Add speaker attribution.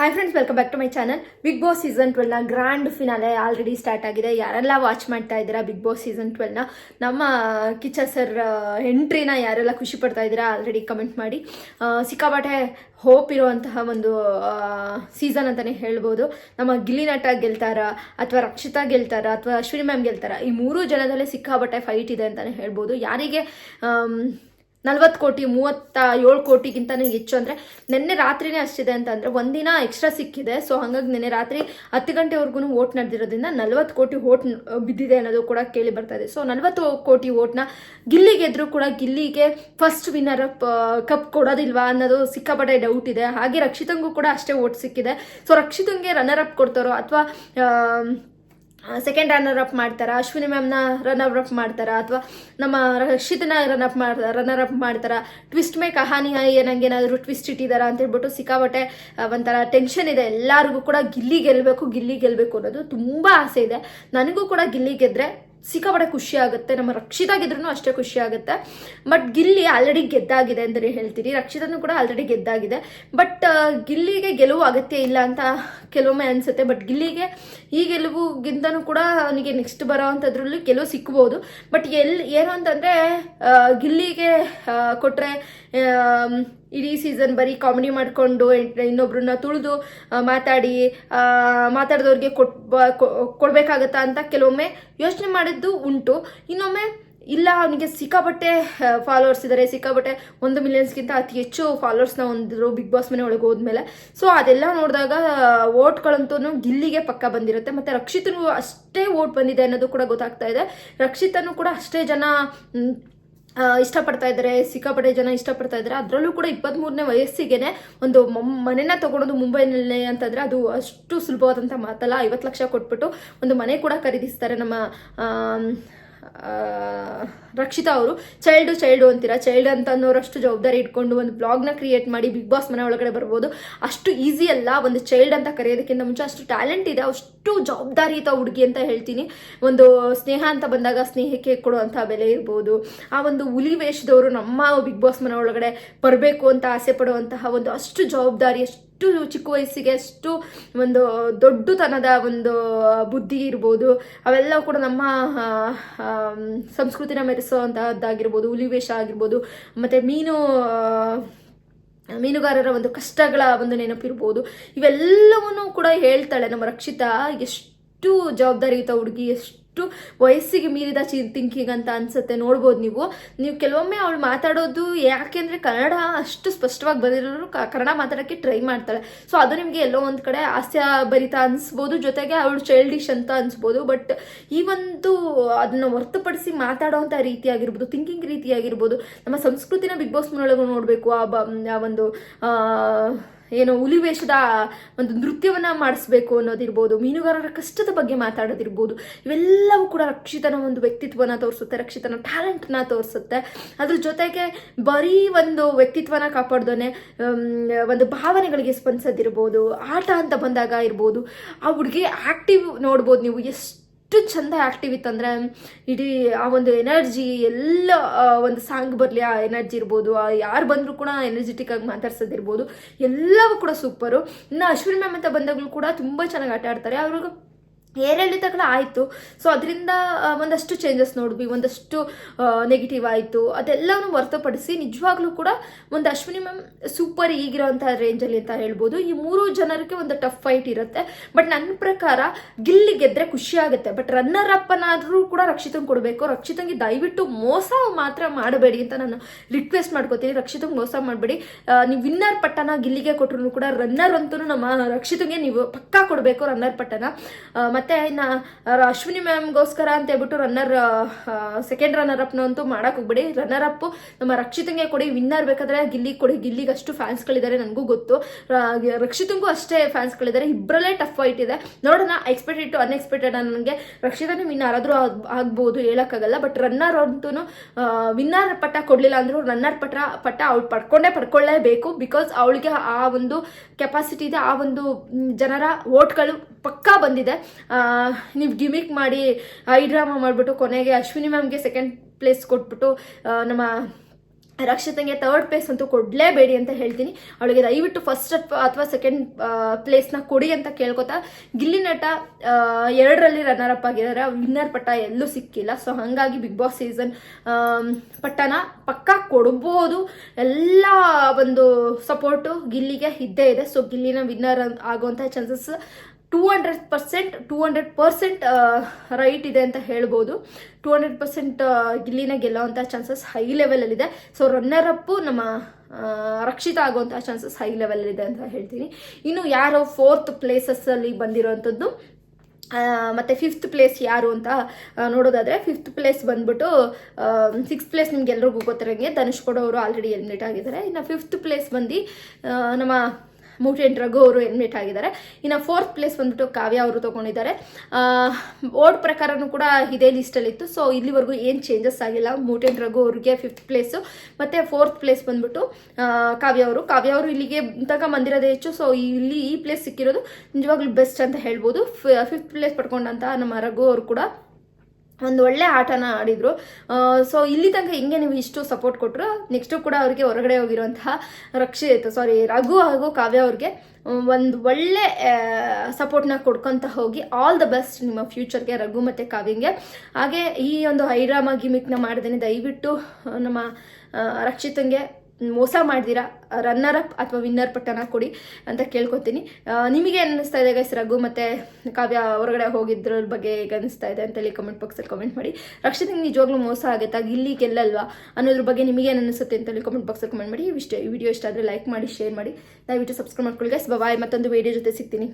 Speaker 1: Hi friends welcome back to my channel Big Boss season ಟ್ವೆಲ್ನ grand finale already start ಆಗಿದೆ. ಯಾರೆಲ್ಲ watch ಮಾಡ್ತಾ ಇದ್ದೀರಾ big Boss season ಟ್ವೆಲ್ನ ನಮ್ಮ Kichcha sir ಎಂಟ್ರಿನ ಯಾರೆಲ್ಲ ಖುಷಿ ಪಡ್ತಾ ಇದ್ದೀರಾ ಆಲ್ರೆಡಿ ಕಮೆಂಟ್ ಮಾಡಿ. ಸಿಕ್ಕಾಪಟ್ಟೆ ಹೋಪ್ ಇರುವಂತಹ ಒಂದು ಸೀಸನ್ ಅಂತಲೇ ಹೇಳ್ಬೋದು. ನಮ್ಮ ಗಿಲ್ಲಿ ನಟ ಗೆಲ್ತಾರ, ಅಥವಾ ರಕ್ಷಿತಾ ಗೆಲ್ತಾರ, ಅಥವಾ ಅಶ್ವಿನಿ ಮ್ಯಾಮ್ ಗೆಲ್ತಾರ, ಈ ಮೂರು ಜನದಲ್ಲೇ ಸಿಕ್ಕಾಪಟ್ಟೆ ಫೈಟ್ ಇದೆ ಅಂತಲೇ ಹೇಳ್ಬೋದು. ಯಾರಿಗೆ ನಲ್ವತ್ತು ಕೋಟಿ, ಮೂವತ್ತ ಏಳು ಕೋಟಿಗಿಂತಲೂ ಹೆಚ್ಚು ಅಂದರೆ ನಿನ್ನೆ ರಾತ್ರಿನೇ ಅಷ್ಟಿದೆ ಅಂತ ಅಂದರೆ ಒಂದಿನ ಎಕ್ಸ್ಟ್ರಾ ಸಿಕ್ಕಿದೆ. ಸೊ ಹಾಗಾಗಿ ನಿನ್ನೆ ರಾತ್ರಿ ಹತ್ತು ಗಂಟೆವರೆಗೂ ಓಟ್ ನಡೆದಿರೋದ್ರಿಂದ ನಲ್ವತ್ತು ಕೋಟಿ ಓಟ್ ಬಿದ್ದಿದೆ ಅನ್ನೋದು ಕೂಡ ಕೇಳಿ ಬರ್ತಾ ಇದೆ. ಸೊ ನಲ್ವತ್ತು ಕೋಟಿ ಓಟ್ನ ಎದ್ರು ಕೂಡ ಗಿಲ್ಲಿಗೆ ಫಸ್ಟ್ ವಿನ್ನರ್ ಕಪ್ ಕೊಡೋದಿಲ್ವಾ ಅನ್ನೋದು ಸಿಕ್ಕಾಪಟ್ಟೆ ಡೌಟ್ ಇದೆ. ಹಾಗೆ ರಕ್ಷಿತಂಗೂ ಕೂಡ ಅಷ್ಟೇ ಓಟ್ ಸಿಕ್ಕಿದೆ. ಸೊ ರಕ್ಷಿತಂಗೆ ರನ್ನರ್ ಅಪ್ ಕೊಡ್ತಾರೋ ಅಥವಾ ಸೆಕೆಂಡ್ ರನ್ನರ್ ಅಪ್ ಮಾಡ್ತಾರಾ? ಅಶ್ವಿನಿ ಮ್ಯಾಮ್ನ ರನ್ನರ್ ಅಪ್ ಮಾಡ್ತಾರಾ? ಅಥವಾ ನಮ್ಮ ರಕ್ಷಿತನ ರನ್ ಅಪ್ ಮಾಡ್ತಾರ ರನ್ನರ್ ಅಪ್ ಮಾಡ್ತಾರಾ? ಟ್ವಿಸ್ಟ್ ಮೇ ಕಹಾನಿ ನಂಗೆ ಏನಾದರೂ ಟ್ವಿಸ್ಟ್ ಇಟ್ಟಿದಾರ ಅಂತ ಹೇಳ್ಬಿಟ್ಟು ಸಿಕ್ಕಾಪಟ್ಟೆ ಆ, ಒಂಥರ ಟೆನ್ಷನ್ ಇದೆ. ಎಲ್ಲರಿಗೂ ಕೂಡ ಗಿಲ್ಲಿ ಗೆಲ್ಲಬೇಕು ಗಿಲ್ಲಿ ಗೆಲ್ಲಬೇಕು ಅನ್ನೋದು ತುಂಬ ಆಸೆ ಇದೆ. ನನಗೂ ಕೂಡ ಗಿಲ್ಲಿ ಗೆದ್ರೆ ಸಿಕ್ಕಾಪಟ್ಟೆ ಖುಷಿ ಆಗುತ್ತೆ, ನಮ್ಮ ರಕ್ಷಿತಾಗಿದ್ರೂ ಅಷ್ಟೇ ಖುಷಿ ಆಗುತ್ತೆ. ಬಟ್ ಗಿಲ್ಲಿ ಆಲ್ರೆಡಿ ಗೆದ್ದಾಗಿದೆ ಅಂತಲೇ ಹೇಳ್ತೀರಿ. ರಕ್ಷಿತನೂ ಕೂಡ ಆಲ್ರೆಡಿ ಗೆದ್ದಾಗಿದೆ. ಬಟ್ ಗಿಲ್ಲಿಗೆ ಗೆಲುವು ಅಗತ್ಯ ಇಲ್ಲ ಅಂತ ಕೆಲವೊಮ್ಮೆ ಅನಿಸುತ್ತೆ. ಬಟ್ ಗಿಲ್ಲಿಗೆ ಈ ಗೆಲುವುಗಿಂತನೂ ಕೂಡ ಅವನಿಗೆ ನೆಕ್ಸ್ಟ್ ಬರೋ ಅಂಥದ್ರಲ್ಲಿ ಗೆಲುವು ಸಿಕ್ಬೋದು. ಬಟ್ ಎಲ್ಲಿ, ಏನು ಅಂತಂದರೆ ಗಿಲ್ಲಿಗೆ ಕೊಟ್ಟರೆ ಇಡೀ ಸೀಸನ್ ಬರೀ ಕಾಮಿಡಿ ಮಾಡಿಕೊಂಡು ಇನ್ನೊಬ್ರನ್ನ ತುಳಿದು ಮಾತಾಡಿ ಮಾತಾಡಿದವ್ರಿಗೆ ಕೊಟ್ ಕೊಡ್ಬೇಕಾಗತ್ತಾ ಅಂತ ಕೆಲವೊಮ್ಮೆ ಯೋಚನೆ ಮಾಡಿದ್ದು ಉಂಟು. ಇನ್ನೊಮ್ಮೆ ಇಲ್ಲ, ಅವನಿಗೆ ಸಿಕ್ಕಾಪಟ್ಟೆ ಫಾಲೋವರ್ಸ್ ಇದ್ದಾರೆ ಸಿಕ್ಕಾಪಟ್ಟೆ ಒಂದು ಮಿಲಿಯನ್ಸ್ಗಿಂತ ಅತಿ ಹೆಚ್ಚು ಫಾಲೋವರ್ಸ್ನ ಹೊಂದಿದ್ರು ಬಿಗ್ ಬಾಸ್ ಮನೆ ಒಳಗೆ ಹೋದ್ಮೇಲೆ. ಸೊ ಅದೆಲ್ಲ ನೋಡಿದಾಗ ಓಟ್ಗಳಂತೂ ಗಿಲ್ಲಿಗೆ ಪಕ್ಕ ಬಂದಿರುತ್ತೆ. ಮತ್ತು ರಕ್ಷಿತನು ಅಷ್ಟೇ ಓಟ್ ಬಂದಿದೆ ಅನ್ನೋದು ಕೂಡ ಗೊತ್ತಾಗ್ತಾ ಇದೆ. ರಕ್ಷಿತನು ಕೂಡ ಅಷ್ಟೇ ಜನ ಇಷ್ಟಪಡ್ತಾ ಇದ್ದಾರೆ, ಸಿಕ್ಕಾಪಟ್ಟೆ ಜನ ಇಷ್ಟಪಡ್ತಾ ಇದ್ದಾರೆ. ಅದರಲ್ಲೂ ಕೂಡ ಇಪ್ಪತ್ತ್ಮೂರನೇ ವಯಸ್ಸಿಗೆನೆ ಒಂದು ಮನೆನ ತಗೊಳೋದು ಮುಂಬೈನಲ್ಲಿ ಅಂತಂದರೆ ಅದು ಅಷ್ಟು ಸುಲಭವಾದಂಥ ಮಾತಲ್ಲ. ಐವತ್ತು ಲಕ್ಷ ಕೊಟ್ಬಿಟ್ಟು ಒಂದು ಮನೆ ಕೂಡ ಖರೀದಿಸ್ತಾರೆ ನಮ್ಮ ರಕ್ಷಿತಾ ಅವರು ಚೈಲ್ಡು ಚೈಲ್ಡು ಅಂತೀರಾ? ಚೈಲ್ಡ್ ಅಂತ ಅನ್ನೋರಷ್ಟು ಜವಾಬ್ದಾರಿ ಇಟ್ಕೊಂಡು ಒಂದು ಬ್ಲಾಗ್ನ ಕ್ರಿಯೇಟ್ ಮಾಡಿ ಬಿಗ್ ಬಾಸ್ ಮನೆ ಒಳಗಡೆ ಬರ್ಬೋದು. ಅಷ್ಟು ಈಸಿ ಅಲ್ಲ, ಒಂದು ಚೈಲ್ಡ್ ಅಂತ ಕರೆಯೋದಕ್ಕಿಂತ ಮುಂಚೆ ಅಷ್ಟು ಟ್ಯಾಲೆಂಟ್ ಇದೆ, ಅಷ್ಟು ಜವಾಬ್ದಾರಿಯುತ ಹುಡುಗಿ ಅಂತ ಹೇಳ್ತೀನಿ. ಒಂದು ಸ್ನೇಹ ಅಂತ ಬಂದಾಗ ಸ್ನೇಹಕ್ಕೆ ಕೊಡುವಂಥ ಬೆಲೆ ಇರ್ಬೋದು. ಆ ಒಂದು ಹುಲಿ ವೇಷದವರು ನಮ್ಮ ಬಿಗ್ ಬಾಸ್ ಮನೆ ಒಳಗಡೆ ಬರಬೇಕು ಅಂತ ಆಸೆ ಪಡುವಂತಹ ಒಂದು ಅಷ್ಟು ಜವಾಬ್ದಾರಿ, ಅಷ್ಟು ಚಿಕ್ಕ ವಯಸ್ಸಿಗೆ ಎಷ್ಟು ಒಂದು ದೊಡ್ಡತನದ ಒಂದು ಬುದ್ಧಿ ಇರ್ಬೋದು, ಅವೆಲ್ಲ ಕೂಡ ನಮ್ಮ ಸಂಸ್ಕೃತಿನ ಮೆರೆಸುವಂತಹದ್ದಾಗಿರ್ಬೋದು, ಹುಲಿ ವೇಷ ಆಗಿರ್ಬೋದು, ಮತ್ತು ಮೀನು ಮೀನುಗಾರರ ಒಂದು ಕಷ್ಟಗಳ ಒಂದು ನೆನಪಿರ್ಬೋದು, ಇವೆಲ್ಲವನ್ನೂ ಕೂಡ ಹೇಳ್ತಾಳೆ ನಮ್ಮ ರಕ್ಷಿತಾ. ಎಷ್ಟು ಜವಾಬ್ದಾರಿಯುತ ಹುಡುಗಿ, ಎಷ್ಟು ವಯಸ್ಸಿಗೆ ಮೀರಿದ ಚಿ ಥಿಂಕಿಂಗ್ ಅಂತ ಅನ್ಸುತ್ತೆ, ನೋಡ್ಬೋದು ನೀವು. ನೀವು ಕೆಲವೊಮ್ಮೆ ಅವಳು ಮಾತಾಡೋದು ಯಾಕೆಂದರೆ ಕನ್ನಡ ಅಷ್ಟು ಸ್ಪಷ್ಟವಾಗಿ ಬಂದಿರೋರು ಕನ್ನಡ ಮಾತಾಡೋಕ್ಕೆ ಟ್ರೈ ಮಾಡ್ತಾಳೆ ಸೊ ಅದು ನಿಮಗೆ ಎಲ್ಲೋ ಒಂದು ಕಡೆ ಹಾಸ್ಯ ಭರಿತ ಅನಿಸ್ಬೋದು, ಜೊತೆಗೆ ಅವಳು ಚೈಲ್ಡಿಶ್ ಅಂತ ಅನಿಸ್ಬೋದು ಬಟ್ ಈ ಒಂದು ಅದನ್ನು ಹೊರ್ತುಪಡಿಸಿ ಮಾತಾಡೋವಂಥ ರೀತಿ ಆಗಿರ್ಬೋದು ಥಿಂಕಿಂಗ್ ರೀತಿ ಆಗಿರ್ಬೋದು ನಮ್ಮ ಸಂಸ್ಕೃತಿನ ಬಿಗ್ ಬಾಸ್ ನೋಡಬೇಕು, ಆ ಬ ಒಂದು ಏನು ಹುಲಿ ವೇಷದ ಒಂದು ನೃತ್ಯವನ್ನ ಮಾಡಿಸ್ಬೇಕು ಅನ್ನೋದಿರ್ಬೋದು, ಮೀನುಗಾರರ ಕಷ್ಟದ ಬಗ್ಗೆ ಮಾತಾಡೋದಿರ್ಬೋದು, ಇವೆಲ್ಲವೂ ಕೂಡ ರಕ್ಷಿತನ ಒಂದು ವ್ಯಕ್ತಿತ್ವನ ತೋರಿಸುತ್ತೆ, ರಕ್ಷಿತನ ಟ್ಯಾಲೆಂಟ್ನ ತೋರಿಸುತ್ತೆ. ಅದ್ರ ಜೊತೆಗೆ ಬರೀ ಒಂದು ವ್ಯಕ್ತಿತ್ವನ ಕಾಪಾಡ್ದೋನೆ ಒಂದು ಭಾವನೆಗಳಿಗೆ ಸ್ಪಂದಿಸೋದಿರ್ಬೋದು, ಆಟ ಅಂತ ಬಂದಾಗ ಇರ್ಬೋದು, ಆ ಹುಡುಗಿ ಆಕ್ಟಿವ್ ನೋಡ್ಬೋದು ನೀವು, ಎಷ್ಟು ಎಷ್ಟು ಚಂದ ಆ್ಯಕ್ಟಿವ್ ಇತ್ತಂದರೆ ಇಡೀ ಆ ಒಂದು ಎನರ್ಜಿ ಎಲ್ಲ ಒಂದು ಸಾಂಗ್ ಬರಲಿ, ಆ ಎನರ್ಜಿ ಇರ್ಬೋದು, ಆ ಯಾರು ಬಂದರೂ ಕೂಡ ಎನರ್ಜೆಟಿಕ್ ಆಗಿ ಮಾತಾಡ್ಸೋದಿರ್ಬೋದು, ಎಲ್ಲವೂ ಕೂಡ ಸೂಪರು ಇನ್ನು ಅಶ್ವಿನಿ ಮ್ಯಾಮ್ ಅಂತ ಬಂದಾಗಲೂ ಕೂಡ ತುಂಬ ಚೆನ್ನಾಗಿ ಆಟ ಆಡ್ತಾರೆ. ಅವ್ರಿಗೆ ಏರಿಳಿತಗಳು ಆಯಿತು. ಸೊ ಅದರಿಂದ ಒಂದಷ್ಟು ಚೇಂಜಸ್ ನೋಡಿದ್ವಿ. ಒಂದಷ್ಟು ನೆಗೆಟಿವ್ ಆಯಿತು. ಅದೆಲ್ಲವನ್ನು ಹೊರತುಪಡಿಸಿ ನಿಜವಾಗ್ಲೂ ಕೂಡ ಒಂದು ಅಶ್ವಿನಿ ಮ್ಯಾಮ್ ಸೂಪರ್ ಈಗಿರೋಂಥ ರೇಂಜಲ್ಲಿ ಅಂತ ಹೇಳ್ಬೋದು. ಈ ಮೂರು ಜನರಿಗೆ ಒಂದು ಟಫ್ ಫೈಟ್ ಇರುತ್ತೆ. ಬಟ್ ನನ್ನ ಪ್ರಕಾರ ಗಿಲ್ಲಿ ಗೆದ್ರೆ ಖುಷಿ ಆಗುತ್ತೆ. ಬಟ್ ರನ್ನರ್ ಅಪ್ಪನಾದರೂ ಕೂಡ ರಕ್ಷಿತಂಗೆ ಕೊಡಬೇಕು. ರಕ್ಷಿತಂಗೆ ದಯವಿಟ್ಟು ಮೋಸ ಮಾತ್ರ ಮಾಡಬೇಡಿ ಅಂತ ನಾನು ರಿಕ್ವೆಸ್ಟ್ ಮಾಡ್ಕೋತೀನಿ. ರಕ್ಷಿತಂಗೆ ಮೋಸ ಮಾಡಬೇಡಿ. ನೀವು ವಿನ್ನರ್ ಪಟ್ಟನ ಗಿಲ್ಲಿಗೆ ಕೊಟ್ಟರು ಕೂಡ ರನ್ನರ್ ಅಂತೂ ನಮ್ಮ ರಕ್ಷಿತಂಗೆ ನೀವು ಪಕ್ಕಾ ಕೊಡಬೇಕು ರನ್ನರ್ ಪಟ್ಟನ. ಮತ್ತೆ ಇನ್ನು ಅಶ್ವಿನಿ ಮ್ಯಾಮ್ಗೋಸ್ಕರ ಅಂತ ಹೇಳ್ಬಿಟ್ಟು ರನ್ನರ್ ಸೆಕೆಂಡ್ ರನ್ನರ್ ಅಪ್ನ ಅಂತೂ ಮಾಡಕ್ ಹೋಗ್ಬಿಡಿ. ರನ್ನರ್ ಅಪ್ ನಮ್ಮ ರಕ್ಷಿತಂಗೆ ಕೊಡಿ ವಿನ್ನರ್ ಬೇಕಾದ್ರೆ ಗಿಲ್ಲಿ ಕೊಡಿ. ಗಿಲ್ಲಿಗೆ ಅಷ್ಟು ಫ್ಯಾನ್ಸ್ಗಳಿದ್ದಾರೆ ನನಗೂ ಗೊತ್ತು. ರಕ್ಷಿತಂಗೂ ಅಷ್ಟೇ ಫ್ಯಾನ್ಸ್ಗಳಿದ್ದಾರೆ ಇಬ್ಬರಲ್ಲೇ ಟಫ್ ಫೈಟ್ ಇದೆ. ನೋಡೋಣ ಎಕ್ಸ್ಪೆಕ್ಟೆಡ್ ಟು ಅನ್ಎಕ್ಸ್ಪೆಕ್ಟೆಡ್ ನನಗೆ ರಕ್ಷಿತನೇ ವಿನ್ನರ್ ಯಾರಾದರೂ ಆಗ್ಬೋದು ಹೇಳೋಕ್ಕಾಗಲ್ಲ. ಬಟ್ ರನ್ನರ್ ಅಂತೂ ವಿನ್ನರ್ ಪಟ್ಟ ಕೊಡಲಿಲ್ಲ ಅಂದರೂ ರನ್ನರ್ ಪಟ್ಟ ಪಟ್ಟ ಅವ್ಳು ಪಡ್ಕೊಂಡೇ ಪಡ್ಕೊಳ್ಳೇಬೇಕು. ಬಿಕಾಸ್ ಅವಳಿಗೆ ಆ ಒಂದು ಕೆಪಾಸಿಟಿ ಇದೆ, ಆ ಒಂದು ಜನರ ಓಟ್ಗಳು ಪಕ್ಕಾ ಬಂದಿದೆ. ನೀವು ಗಿಮಿಕ್ ಮಾಡಿ ಐ ಡ್ರಾಮಾ ಮಾಡಿಬಿಟ್ಟು ಕೊನೆಗೆ ಅಶ್ವಿನಿ ಮ್ಯಾಮ್ಗೆ ಸೆಕೆಂಡ್ ಪ್ಲೇಸ್ ಕೊಟ್ಬಿಟ್ಟು ನಮ್ಮ ರಕ್ಷಿತಂಗೆ ಥರ್ಡ್ ಪ್ಲೇಸ್ ಅಂತೂ ಕೊಡಲೇಬೇಡಿ ಅಂತ ಹೇಳ್ತೀನಿ. ಅವಳಿಗೆ ದಯವಿಟ್ಟು ಫಸ್ಟ್ ಅಥವಾ ಸೆಕೆಂಡ್ ಪ್ಲೇಸ್ನ ಕೊಡಿ ಅಂತ ಕೇಳ್ಕೊತಾ, ಗಿಲ್ಲಿ ನಟ ಎರಡರಲ್ಲಿ ರನ್ನರ್ ಅಪ್ ಆಗಿದ್ದಾರೆ. ವಿನ್ನರ್ ಪಟ್ಟ ಎಲ್ಲೂ ಸಿಕ್ಕಿಲ್ಲ. ಸೊ ಹಾಗಾಗಿ ಬಿಗ್ ಬಾಸ್ ಸೀಸನ್ ಪಟ್ಟನ ಪಕ್ಕಾ ಕೊಡ್ಬೋದು. ಎಲ್ಲ ಒಂದು ಸಪೋರ್ಟು ಗಿಲ್ಲಿಗೆ ಇದ್ದೇ ಇದೆ. ಸೊ ಗಿಲ್ಲಿನ ವಿನ್ನರ್ ಆಗುವಂಥ chances two hundred percent two hundred percent right ಇದೆ ಅಂತ ಹೇಳ್ಬೋದು. ಟೂ ಹಂಡ್ರೆಡ್ ಪರ್ಸೆಂಟ್ ಗಿಲ್ಲಿನ ಗೆಲ್ಲೋವಂಥ ಚಾನ್ಸಸ್ ಹೈ ಲೆವೆಲಲ್ಲಿದೆ ಸೊ ರನ್ನರ್ ಅಪ್ಪು ನಮ್ಮ ರಕ್ಷಿತ ಆಗುವಂಥ ಚಾನ್ಸಸ್ ಹೈ ಲೆವೆಲಲ್ಲಿದೆ ಅಂತ ಹೇಳ್ತೀನಿ. ಇನ್ನು ಯಾರು ಫೋರ್ತ್ ಪ್ಲೇಸಸ್ಸಲ್ಲಿ ಬಂದಿರೋವಂಥದ್ದು ಮತ್ತು ಫಿಫ್ತ್ ಪ್ಲೇಸ್ ಯಾರು ಅಂತ ನೋಡೋದಾದರೆ ಫಿಫ್ತ್ ಪ್ಲೇಸ್ ಬಂದ್ಬಿಟ್ಟು ಸಿಕ್ಸ್ ಪ್ಲೇಸ್ ನಿಮ್ಗೆ ಎಲ್ಲರಿಗೂ ಗೊತ್ತಿರಂಗೆ, ಧನುಷ್ ಕೊಡೋರು ಆಲ್ರೆಡಿ ಎಲಿಮಿನೇಟ್ ಆಗಿದ್ದಾರೆ. ಇನ್ನು ಫಿಫ್ತ್ ಪ್ಲೇಸ್ ಬಂದು ನಮ್ಮ ಮೂಟೆಂಟ್ ರಘು ಅವರು ಎಲಿಮಿನೇಟ್ ಆಗಿದ್ದಾರೆ. ಇನ್ನು ಫೋರ್ತ್ ಪ್ಲೇಸ್ ಬಂದ್ಬಿಟ್ಟು ಕಾವ್ಯ ಅವರು ತಗೊಂಡಿದ್ದಾರೆ. ಓಡ್ ಪ್ರಕಾರನೂ ಕೂಡ ಇದೇ ಲಿಸ್ಟಲ್ಲಿತ್ತು ಸೊ ಇಲ್ಲಿವರೆಗೂ ಏನು ಚೇಂಜಸ್ ಆಗಿಲ್ಲ. ಮೂಟೆಂಟ್ ರಘು ಅವ್ರಿಗೆ ಫಿಫ್ತ್ ಪ್ಲೇಸು ಮತ್ತು ಫೋರ್ತ್ ಪ್ಲೇಸ್ ಬಂದ್ಬಿಟ್ಟು ಕಾವ್ಯ ಅವರು. ಕಾವ್ಯ ಅವರು ಇಲ್ಲಿಗೆ ತನಕ ಬಂದಿರೋದೇ ಹೆಚ್ಚು. ಸೊ ಇಲ್ಲಿ ಈ ಪ್ಲೇಸ್ ಸಿಕ್ಕಿರೋದು ನಿಜವಾಗ್ಲೂ ಬೆಸ್ಟ್ ಅಂತ ಹೇಳ್ಬೋದು. ಫಿಫ್ತ್ ಪ್ಲೇಸ್ ಪಡ್ಕೊಂಡಂತಹ ನಮ್ಮ ರಘು ಅವರು ಕೂಡ ಒಂದು ಒಳ್ಳೆ ಆಟನ ಆಡಿದ್ರು. ಸೊ ಇಲ್ಲಿ ತನಕ ಹಿಂಗೆ ನೀವು ಇಷ್ಟು ಸಪೋರ್ಟ್ ಕೊಟ್ಟರು ನೆಕ್ಸ್ಟು ಕೂಡ ಅವರಿಗೆ ಹೊರಗಡೆ ಹೋಗಿರುವಂತಹ ರಕ್ಷಿತ್ ಸಾರಿ ರಘು ಹಾಗೂ ಕಾವ್ಯ ಅವ್ರಿಗೆ ಒಂದು ಒಳ್ಳೆ ಸಪೋರ್ಟ್ನ ಕೊಡ್ಕೊಂತ ಹೋಗಿ ಆಲ್ ದ ಬೆಸ್ಟ್ ನಿಮ್ಮ ಫ್ಯೂಚರ್ಗೆ ರಘು ಮತ್ತು ಕಾವ್ಯಂಗೆ. ಹಾಗೆ ಈ ಒಂದು ಹೈಡ್ರಾಮಾ ಗಿಮಿಕ್ನ ಮಾಡ್ದೇನೆ ದಯವಿಟ್ಟು ನಮ್ಮ ರಕ್ಷಿತಂಗೆ ಮೋಸ ಮಾಡ್ದಿರಾ ರನ್ನರ್ ಅಪ್ ಅಥವಾ ವಿನ್ನರ್ ಪಟ್ಟನ ಕೊಡಿ ಅಂತ ಕೇಳ್ಕೊತೀನಿ. ನಿಮಗೆ ಅನ್ನಿಸ್ತಾ ಇದೆ ಗೈಸ್ ರಘು ಮತ್ತೆ ಕಾವ್ಯ ಹೊರಗಡೆ ಹೋಗಿದ್ರ ಬಗ್ಗೆ ಹೇಗೆ ಅನಿಸ್ತಾ ಇದೆ ಅಂತೇಳಿ ಕಮೆಂಟ್ ಬಾಕ್ಸಲ್ಲಿ ಕಮೆಂಟ್ ಮಾಡಿ. ರಕ್ಷಿತಿಗೆ ನಿಜವಾಗ್ಲೂ ಮೋಸ ಆಗುತ್ತಾ ಇಲ್ಲಿ ಗೆಲ್ಲಲ್ವಾ? ಅನ್ನೋದ್ರ ಬಗ್ಗೆ ನಿಮಗೆ ಏನು ಅನಿಸುತ್ತೆ ಅಂತೇಳಿ ಕಮೆಂಟ್ ಬಾಕ್ಸಲ್ಲಿ ಕಮೆಂಟ್ ಮಾಡಿ. ಇಷ್ಟ ಈ ವಿಡಿಯೋ ಇಷ್ಟ ಆದರೆ ಲೈಕ್ ಮಾಡಿ ಶೇರ್ ಮಾಡಿ. ದಯವಿಟ್ಟು ಸಬ್ಸ್ಕ್ರೈಬ್ ಮಾಡ್ಕೊಳ್ಳಿ ಗೈಸ್ ಬಾಯ್ ಮತ್ತೊಂದು ವಿಡಿಯೋ ಜೊತೆ ಸಿಗ್ತೀನಿ.